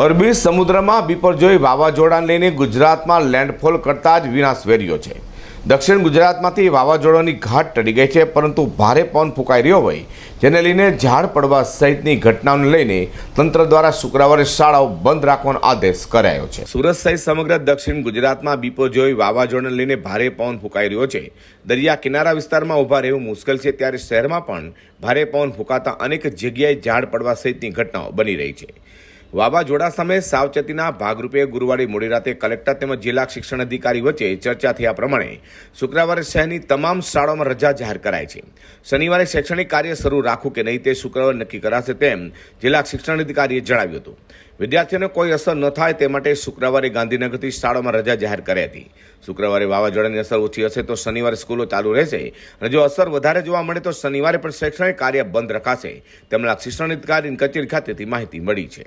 અરબી સમુદ્રમાં બિપરજોય વાવાઝોડાને લઈને ગુજરાતમાં લેન્ડફોલ કરતા જ વિનાશ વેર્યો છે. દક્ષિણ ગુજરાતમાંથી વાવાઝોડાની ઘાટ ટળી ગઈ છે, પરંતુ ભારે પવન ફૂંકાઈ રહ્યો હોય, જેને લઈને ઝાડ પડવા સહિતની ઘટનાઓને લઈને તંત્ર દ્વારા શુક્રવારે શાળાઓ બંધ રાખવાનો આદેશ કરાયો છે. સુરત સહિત સમગ્ર દક્ષિણ ગુજરાતમાં બીપોજોઈ વાવાઝોડાને લઈને ભારે પવન ફૂંકાઈ રહ્યો છે. દરિયા કિનારા વિસ્તારમાં ઊભા રહેવું મુશ્કેલ છે, ત્યારે શહેરમાં પણ ભારે પવન ફૂંકાતા અનેક જગ્યાએ ઝાડ પડવા સહિતની ઘટનાઓ બની રહી છે. વાવાઝોડા સામે સાવચેતીના ભાગરૂપે ગુરુવારે મોડી રાતે કલેક્ટર તેમજ જિલ્લા શિક્ષણ અધિકારી વચ્ચે ચર્ચા થયા પ્રમાણે શુક્રવારે શહેરની તમામ શાળાઓમાં રજા જાહેર કરાઈ છે. શનિવારે શૈક્ષણિક કાર્ય શરૂ રાખવું કે નહીં તે શુક્રવારે નક્કી કરાશે તેમ જિલ્લા શિક્ષણ અધિકારીએ જણાવ્યું હતું. વિદ્યાર્થીઓને કોઈ અસર ન થાય તે માટે શુક્રવારે ગાંધીનગરથી શાળાઓમાં રજા જાહેર કરી હતી. શુક્રવારે વાવાઝોડાની અસર ઓછી હશે તો શનિવારે સ્કૂલો ચાલુ રહેશે અને જો અસર વધારે જોવા મળે તો શનિવારે પણ શૈક્ષણિક કાર્ય બંધ રખાશે. તેમના શિક્ષણ અધિકારીની કચેરી ખાતેથી માહિતી મળી છે.